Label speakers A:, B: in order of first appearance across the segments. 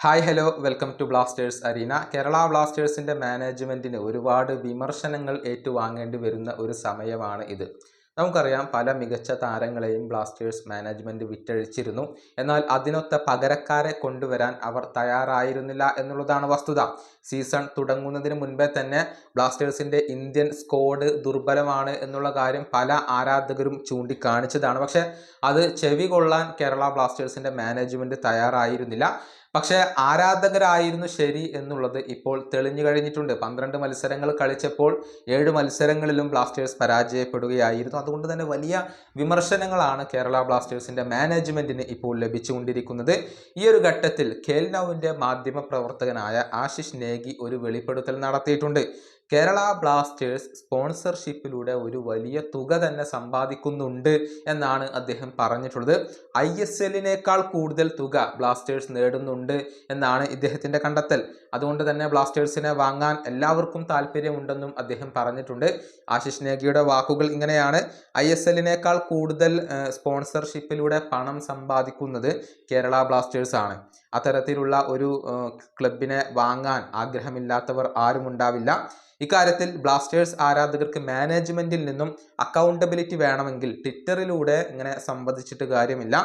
A: Hi hello welcome to Blasters arena Kerala ബ്ലാസ്റ്റേഴ്സിന്റെ മാനേജ്മെന്റിന് ഒരുപാട് വിമർശനങ്ങൾ ഏറ്റുവാങ്ങേണ്ടി വരുന്ന ഒരു സമയമാണ് ഇത്. നമുക്കറിയാം പല മികച്ച താരങ്ങളെയും ബ്ലാസ്റ്റേഴ്സ് മാനേജ്മെന്റ് വിറ്റഴിച്ചിരുന്നു. എന്നാൽ അതിനൊത്ത പകരക്കാരെ കൊണ്ടുവരാൻ അവർ തയ്യാറായിരുന്നില്ല എന്നുള്ളതാണ് വസ്തുത. സീസൺ തുടങ്ങുന്നതിന് മുൻപേ തന്നെ ബ്ലാസ്റ്റേഴ്സിന്റെ ഇന്ത്യൻ സ്ക്വാഡ് ദുർബലമാണ് എന്നുള്ള കാര്യം പല ആരാധകരും ചൂണ്ടിക്കാണിച്ചതാണ്. പക്ഷേ അത് ചെവി കൊള്ളാൻ കേരള ബ്ലാസ്റ്റേഴ്സിന്റെ മാനേജ്മെന്റ് തയ്യാറായിരുന്നില്ല. പക്ഷേ ആരാധകരായിരുന്നു ശരി എന്നുള്ളത് ഇപ്പോൾ തെളിഞ്ഞു കഴിഞ്ഞിട്ടുണ്ട്. പന്ത്രണ്ട് മത്സരങ്ങൾ കളിച്ചപ്പോൾ ഏഴ് മത്സരങ്ങളിലും ബ്ലാസ്റ്റേഴ്സ് പരാജയപ്പെടുകയായിരുന്നു. അതുകൊണ്ട് തന്നെ വലിയ വിമർശനങ്ങളാണ് കേരള ബ്ലാസ്റ്റേഴ്സിന്റെ മാനേജ്മെന്റിന് ഇപ്പോൾ ലഭിച്ചുകൊണ്ടിരിക്കുന്നത്. ഈ ഒരു ഘട്ടത്തിൽ കേൽനൌവിന്റെ മാധ്യമ പ്രവർത്തകനായ ആശിഷ് നേഗി ഒരു വെളിപ്പെടുത്തൽ നടത്തിയിട്ടുണ്ട്. കേരള ബ്ലാസ്റ്റേഴ്സ് സ്പോൺസർഷിപ്പിലൂടെ ഒരു വലിയ തുക തന്നെ സമ്പാദിക്കുന്നുണ്ട് എന്നാണ് അദ്ദേഹം പറഞ്ഞിട്ടുള്ളത്. ഐ കൂടുതൽ തുക ബ്ലാസ്റ്റേഴ്സ് നേടുന്നുണ്ട് എന്നാണ് ഇദ്ദേഹത്തിന്റെ കണ്ടെത്തൽ. അതുകൊണ്ട് തന്നെ ബ്ലാസ്റ്റേഴ്സിനെ വാങ്ങാൻ എല്ലാവർക്കും താല്പര്യമുണ്ടെന്നും അദ്ദേഹം പറഞ്ഞിട്ടുണ്ട്. ആശിഷ് നേഗിയുടെ വാക്കുകൾ ഇങ്ങനെയാണ്. ഐ എസ് എല്ലിനേക്കാൾ കൂടുതൽ സ്പോൺസർഷിപ്പിലൂടെ പണം സമ്പാദിക്കുന്നത് കേരള ബ്ലാസ്റ്റേഴ്സ് ആണ്. അത്തരത്തിലുള്ള ഒരു ക്ലബിനെ വാങ്ങാൻ ആഗ്രഹമില്ലാത്തവർ ആരും ഉണ്ടാവില്ല ഇക്കാര്യത്തിൽ ബ്ലാസ്റ്റേഴ്സ് ആരാധകർക്ക് മാനേജ്മെന്റിൽ നിന്നും അക്കൗണ്ടബിലിറ്റി വേണമെങ്കിൽ ട്വിറ്ററിലൂടെ ഇങ്ങനെ സംവദിച്ചിട്ട് കാര്യമില്ല.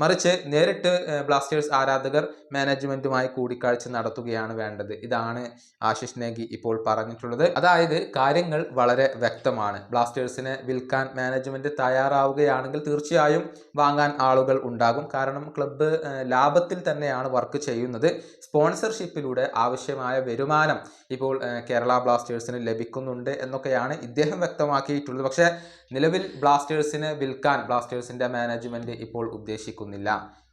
A: മറിച്ച് നേരിട്ട് ബ്ലാസ്റ്റേഴ്സ് ആരാധകർ മാനേജ്മെന്റുമായി കൂടിക്കാഴ്ച നടത്തുകയാണ് വേണ്ടത്. ഇതാണ് ആശിഷ് നേഗി ഇപ്പോൾ പറഞ്ഞിട്ടുള്ളത്. അതായത് കാര്യങ്ങൾ വളരെ വ്യക്തമാണ്. ബ്ലാസ്റ്റേഴ്സിനെ വിൽക്കാൻ മാനേജ്മെന്റ് തയ്യാറാവുകയാണെങ്കിൽ തീർച്ചയായും വാങ്ങാൻ ആളുകൾ ഉണ്ടാകും. കാരണം ക്ലബ്ബ് ലാഭത്തിൽ തന്നെയാണ് വർക്ക് ചെയ്യുന്നത്. സ്പോൺസർഷിപ്പിലൂടെ ആവശ്യമായ വരുമാനം ഇപ്പോൾ കേരള ബ്ലാസ്റ്റേഴ്സിന് ലഭിക്കുന്നുണ്ട് എന്നൊക്കെയാണ് ഇദ്ദേഹം വ്യക്തമാക്കിയിട്ടുള്ളത്. പക്ഷേ നിലവിൽ ബ്ലാസ്റ്റേഴ്സിനെ വിൽക്കാൻ ബ്ലാസ്റ്റേഴ്സിന്റെ മാനേജ്മെന്റ് ഇപ്പോൾ ഉദ്ദേശിക്കുന്നില്ല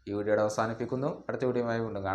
A: ഈ വീഡിയോയുടെ അവസാനിപ്പിക്കുന്നു. അടുത്ത വീഡിയോയുമായി വീണ്ടും കാണാം.